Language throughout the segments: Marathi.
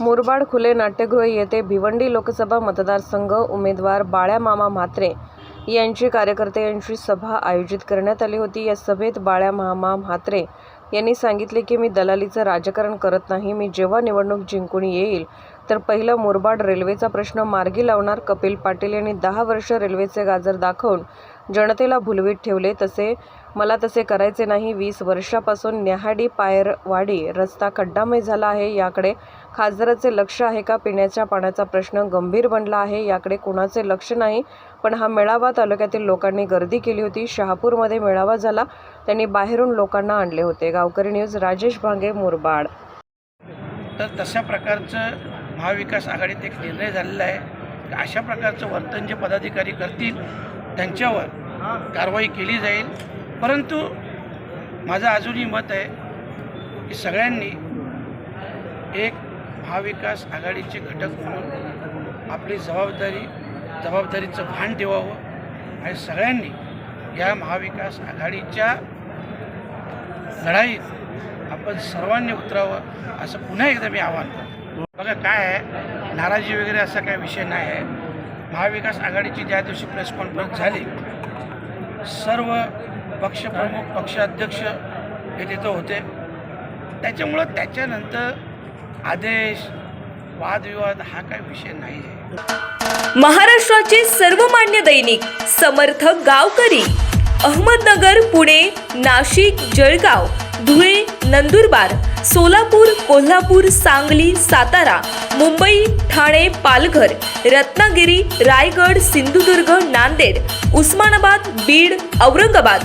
मुरबाड खुले नाट्यगृह येथे भिवंडी लोकसभा मतदारसंघ उमेदवार बाळ्या मामा म्हात्रे यांची कार्यकर्त्यांची सभा आयोजित करण्यात आली होती. या सभेत बाळ्यामामा म्हात्रे यांनी सांगितले की मी दलालीचं राजकारण करत नाही. मी जेव्हा निवडणूक जिंकून येईल तर पहिलं मुरबाड रेल्वेचा प्रश्न मार्गी लावणार कपिल पाटील यांनी दहा वर्ष रेल्वेचे गाजर दाखवून जनतेला भुलवीत ठेवले. तसे मला तसे करायचे नाही. वीस वर्षापासून न्याहाडी पायरवाडी रस्ता खड्डामय झाला आहे. याकडे खासदाराचे लक्ष आहे का? पिण्याच्या पाण्याचा प्रश्न गंभीर बनला आहे. याकडे कुणाचे लक्ष नाही? पण हा मेळावा तालुक्यातील लोकांनी गर्दी केली होती. शहापूरमध्ये मेळावा झाला. त्यांनी बाहेरून लोकांना आणले होते. गावकरी न्यूज राजेश भांगे मुरबाड. तर तशा प्रकारचं महाविकास आघाडीत एक निर्णय झालेला आहे. अशा प्रकारचं वर्तन जे पदाधिकारी करतील त्यांच्यावर कारवाई केली जाईल. परंतु माझं अजूनही मत आहे की सगळ्यांनी एक महाविकास आघाडीचे घटक म्हणून आपली जबाबदारी जबाबदारीचं भान ठेवावं आणि सगळ्यांनी या महाविकास आघाडीच्या लढाईत आपण सर्वांनी उतरावं असं पुन्हा एकदा मी आवाहन करतो. बघा काय आहे? नाराजी वगैरे असा काही विषय नाही आहे. महाविकास आघाडीची ज्या दिवशी प्रेस कॉन्फरन्स झाली सर्व पक्षप्रमुख पक्षाध्यक्ष हे तिथं होते. त्याच्यामुळं त्याच्यानंतर आदेश वादविवाद हा काही विषय नाही आहे. महाराष्ट्राचे सर्वमान्य दैनिक समर्थ गावकरी अहमदनगर पुणे नाशिक जळगाव धुळे नंदुरबार सोलापूर कोल्हापूर सांगली सातारा मुंबई ठाणे पालघर रत्नागिरी रायगड सिंधुदुर्ग नांदेड उस्मानाबाद बीड औरंगाबाद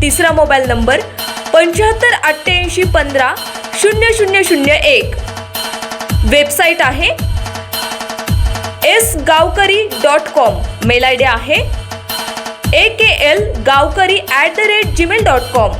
तिसरा मोबाईल नंबर पंच्याहत्तर अठ्ठ्याऐंशी पंधरा शून्य शून्य शून्य एक. वेबसाईट आहे S Gaavkari dot com mail ID D आहे A K L Gaavkari at the rate Gmail dot com